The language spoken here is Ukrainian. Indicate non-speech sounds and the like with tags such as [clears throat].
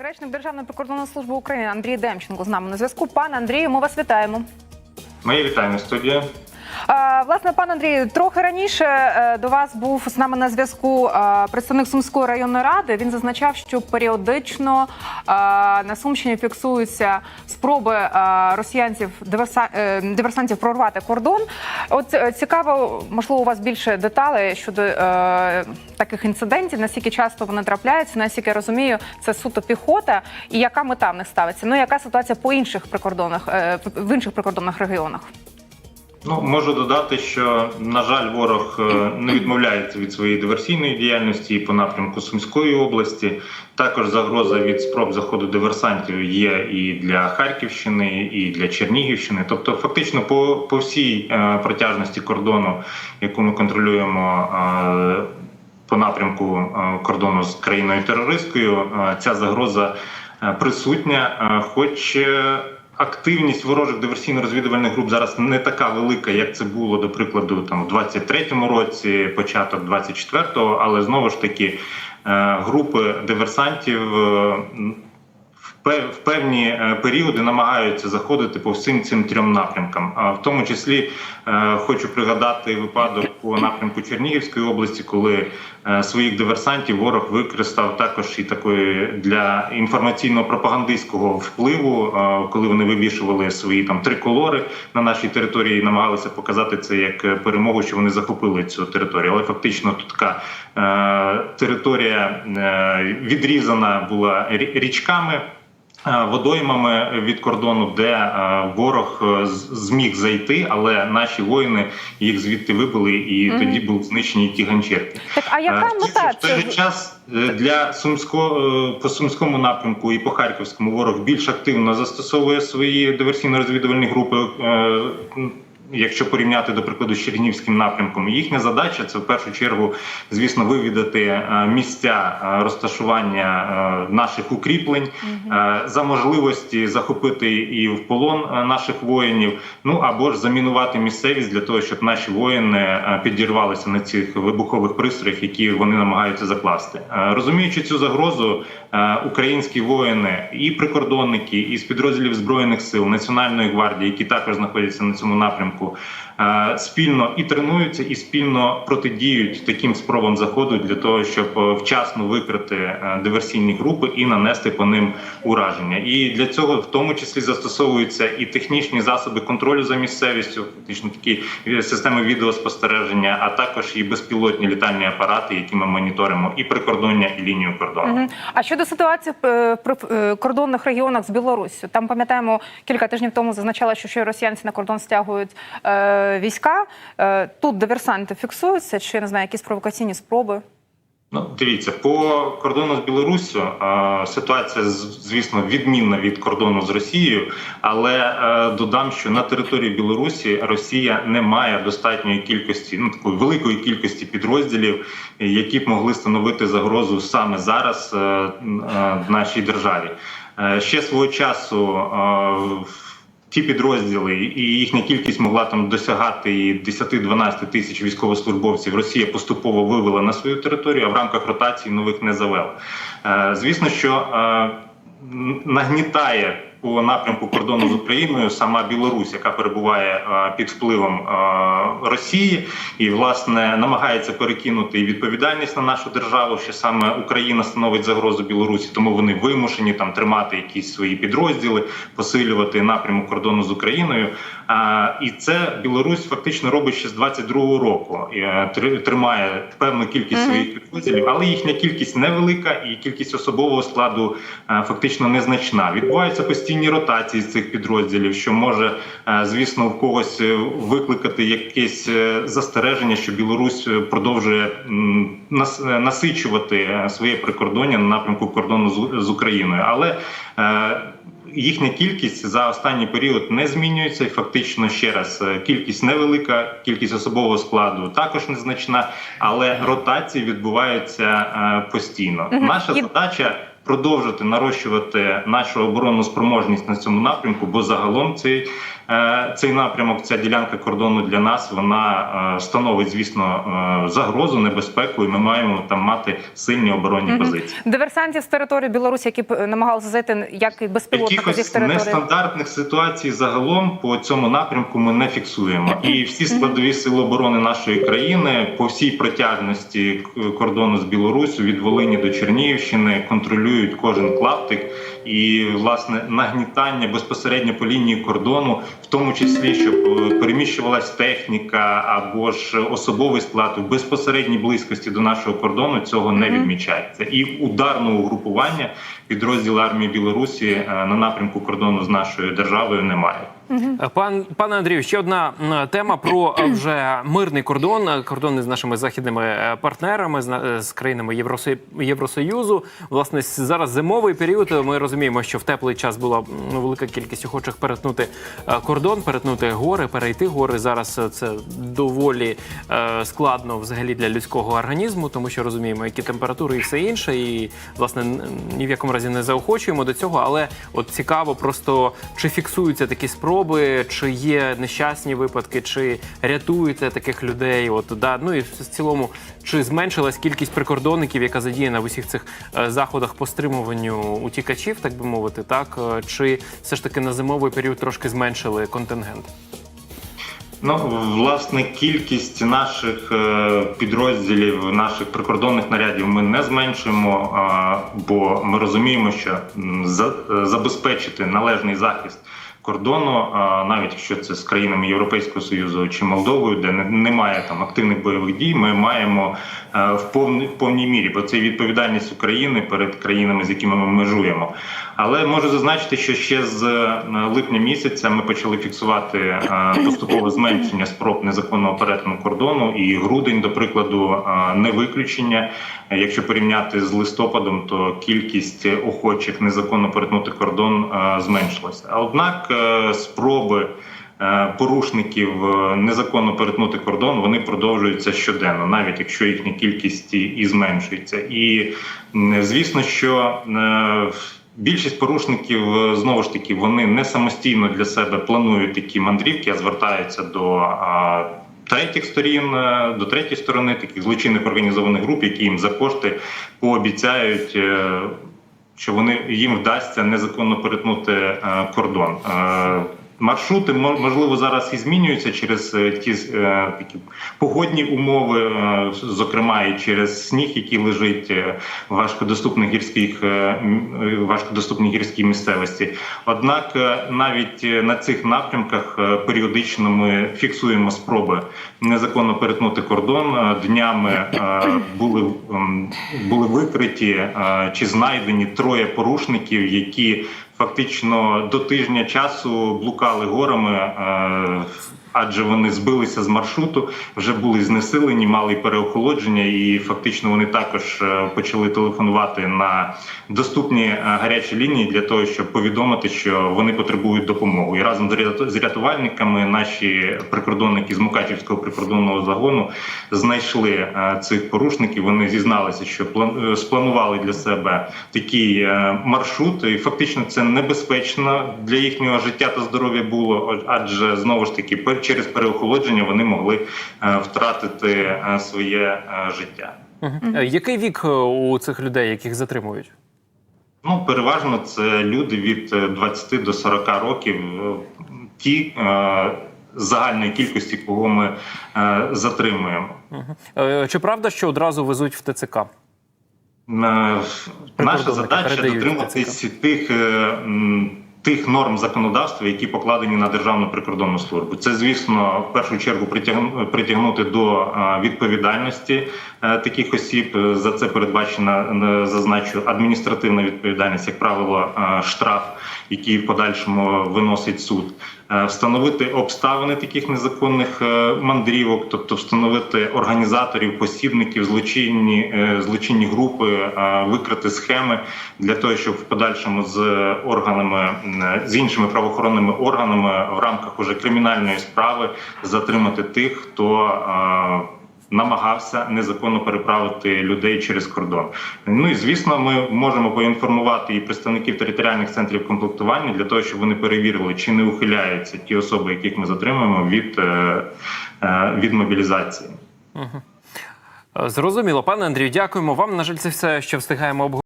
Речник Державної прикордонної служби України Андрій Демченко з нами на зв'язку. Пане Андрію, ми вас вітаємо. Мої вітання студія. Власне, пане Андрію, трохи раніше е, до вас був з нами на зв'язку е, представник Сумської районної ради. Він зазначав, що періодично е, на Сумщині фіксуються спроби росіянців диверсантів прорвати кордон. От цікаво, можливо, у вас більше деталей щодо таких інцидентів, наскільки часто вони трапляються, наскільки я розумію, це суто піхота, і яка мета в них ставиться? Ну яка ситуація по інших прикордонних е, в інших прикордонних регіонах? Ну можу додати, що на жаль, ворог е, не відмовляється від своєї диверсійної діяльності по напрямку Сумської області. Також загроза від спроб заходу диверсантів є і для Харківщини, і для Чернігівщини. Тобто, фактично, по, по всій е, протяжності кордону, яку ми контролюємо. е, По напрямку кордону з країною терористкою ця загроза присутня, хоч активність ворожих диверсійно-розвідувальних груп зараз не така велика, як це було до прикладу, там в 23-му році, початок 24-го, але знову ж таки е, групи диверсантів. В певні е, періоди намагаються заходити по всім цим трьом напрямкам. В тому числі е, хочу пригадати випадок по напрямку Чернігівської області, коли е, своїх диверсантів ворог використав також і такої для інформаційно-пропагандистського впливу, коли вони вивішували свої там триколори на нашій території, і намагалися показати це як перемогу, що вони захопили цю територію. Але фактично тут така територія відрізана була річками. Е, Водоймами від кордону, де е, ворог е, зміг зайти, але наші воїни їх звідти вибили, і Мгм. тоді були знищені ті ганчірки. Так, а яка мета? В той же час для сумського по сумському напрямку і по харківському ворог більш активно застосовує свої диверсійно-розвідувальні групи. Якщо порівняти до прикладу з Чернігівським напрямком, їхня задача це в першу чергу, звісно, вивідати е, місця е, розташування е, наших укріплень за можливості захопити і в полон наших воїнів. Ну або ж замінувати місцевість для того, щоб наші воїни підірвалися на цих вибухових пристроях, які вони намагаються закласти. Розуміючи цю загрозу, українські воїни і прикордонники, і з підрозділів збройних сил Національної гвардії, які також знаходяться на цьому напрямку. е, Спільно і тренуються, і спільно протидіють таким спробам заходу для того, щоб е, вчасно викрити е, диверсійні групи і нанести по ним ураження. І для цього в тому числі застосовуються і технічні засоби контролю за місцевістю, фактично такі е, системи відеоспостереження, а також і безпілотні літальні апарати, які ми моніторимо, і прикордоння, і лінію кордону. А щодо ситуації в е, е, кордонних регіонах з Білоруссю, там пам'ятаємо кілька тижнів тому зазначала, що ще росіянці на кордон стягують е, війська. Тут диверсанти фіксуються, чи я не знаю, якісь провокаційні спроби. Ну, дивіться, по кордону з Білоруссю ситуація звісно відмінна від кордону з Росією, але е, додам, що на території Білорусі Росія не має достатньої кількості, ну такої великої кількості підрозділів, які б могли становити загрозу саме зараз е, е, в нашій державі. Ще свого часу. е, Ті підрозділи і їхня кількість могла там досягати 10-12 тисяч військовослужбовців. Росія поступово вивела на свою територію, а в рамках ротації нових не завела. Е, Звісно, що е, нагнітає по напрямку кордону з Україною сама Білорусь, яка перебуває е, під впливом е, Росії, і власне намагається перекинути відповідальність на нашу державу, що саме Україна становить загрозу Білорусі, тому вони вимушені там тримати якісь свої підрозділи, посилювати напрямок кордону з Україною. І це Білорусь фактично робить ще з 22-го року. Е, тримає певну кількість своїх підрозділів, але їхня кількість невелика і кількість особового складу е, фактично незначна. Відбуваються постійні ротації з цих підрозділів, що може, е, звісно, в когось е, викликати якесь е, застереження, що Білорусь продовжує нас- насичувати своє прикордоння на напрямку кордону з- Україною, але Їхня кількість за останній період не змінюється, і фактично ще раз кількість невелика, кількість особового складу також незначна, але ротації відбуваються постійно. Наша задача продовжити нарощувати нашу оборонну спроможність на цьому напрямку, бо загалом цей, цей напрямок, ця ділянка кордону для нас, вона е, становить, звісно, е, загрозу, небезпеку, і ми маємо там мати сильні оборонні Мгм. позиції. Диверсантів з території Білорусі, які б намагалися зайти як і безпілотники з їх території. нестандартних ситуацій загалом по цьому напрямку ми не фіксуємо. І всі складові сили оборони нашої країни по всій протяжності кордону з Білоруссю від Волині до Чернігівщини контролюють кожен клаптик. І власне нагнітання безпосередньо по лінії кордону, в тому числі, щоб е, переміщувалась техніка або ж особовий склад в безпосередній близькості до нашого кордону, цього не відмічається. І ударного угрупування підрозділу армії Білорусі е, на напрямку кордону з нашою державою немає. Е, Пан пане Андрію, ще одна тема про е, [clears throat] вже мирний кордон, е, кордони з нашими західними партнерами, з, на- з країнами Євросо- Євросоюзу. Власне, зараз зимовий період. Ми розуміємо, що в теплий час була велика кількість охочих перетнути кордон, перетнути гори, перейти гори. Зараз це доволі складно взагалі для людського організму, тому що розуміємо, які температури і все інше. І власне ні в якому разі не заохочуємо до цього. Але от цікаво, просто чи фіксуються такі спроби, чи є нещасні випадки, чи рятуєте таких людей? От да, ну і в цілому, чи зменшилась кількість прикордонників, яка задіяна в усіх цих е, заходах по стримуванню утікачів, так би мовити, так Е, чи все ж таки на зимовий період трошки зменшили контингент? Ну, власне, кількість наших е, підрозділів, наших прикордонних нарядів ми не зменшуємо, бо ми розуміємо, що забезпечити належний захист кордону, навіть якщо це з країнами Європейського союзу чи Молдовою, де немає там активних бойових дій, ми маємо е, в повній в повній мірі, бо це відповідальність України перед країнами, з якими ми межуємо. Але можу зазначити, що ще з е, липня місяця ми почали фіксувати е, поступове зменшення спроб незаконного перетину кордону, і грудень, до прикладу, не виключення. Якщо порівняти з листопадом, то кількість охочих незаконно перетнути кордон зменшилася. Однак спроби е, порушників е, незаконно перетнути кордон вони продовжуються щоденно, навіть якщо їхня кількість і- зменшується. І звісно, що е, Більшість порушників е, знову ж таки вони не самостійно для себе планують такі мандрівки, а звертаються до третіх сторін, е, до третьої сторони, таких злочинних організованих груп, які їм за кошти пообіцяють. Е, Що вони їм вдасться незаконно перетнути е, кордон. Е, Маршрути мо- можливо зараз і змінюються через е, ті е, такі погодні умови, е, зокрема і через сніг, який лежить е, в важкодоступних гірських е, е, важкодоступній гірській місцевості. Однак е, навіть е, на цих напрямках е, періодично ми фіксуємо спроби незаконно перетнути кордон. Е, Днями е, були м, були викриті е, чи знайдені троє порушників, які фактично до тижня часу блукали горами. Адже вони збилися з маршруту, вже були знесилені, мали переохолодження, і фактично вони також е, почали телефонувати на доступні е, гарячі лінії для того, щоб повідомити, що вони потребують допомоги. І разом з рятувальниками наші прикордонники з Мукачівського прикордонного загону знайшли е, цих порушників. Вони зізналися, що план- спланували для себе такий маршрут, і фактично це небезпечно для їхнього життя та здоров'я було, адже знову ж таки через переохолодження вони могли е, втратити е, своє е, життя. Який вік у цих людей, яких затримують? Ну, переважно це люди від е, 20 до 40 років, ті е, загальної кількості, кого ми е, затримуємо. Чи правда, що одразу везуть в ТЦК? Наша задача дотримуватись тих, е, тих норм законодавства, які покладені на державну прикордонну службу. Це, звісно, в першу чергу притягну- притягнути до е, відповідальності таких осіб. Е, За це передбачена е, зазначу адміністративна відповідальність, як правило, е, штраф, який в подальшому виносить суд. Е, Встановити обставини таких незаконних е, мандрівок, тобто встановити організаторів, посібників, злочинні е, злочинні групи, е, викрити схеми для того, щоб в подальшому з органами з іншими правоохоронними органами в рамках уже кримінальної справи затримати тих, хто е, намагався незаконно переправити людей через кордон. Ну і звісно, ми можемо поінформувати і представників територіальних центрів комплектування для того, щоб вони перевірили, чи не ухиляються ті особи, яких ми затримуємо від, е, е, від мобілізації. Зрозуміло, пане Андрію, дякуємо вам. На жаль, це все, що встигаємо обговорити.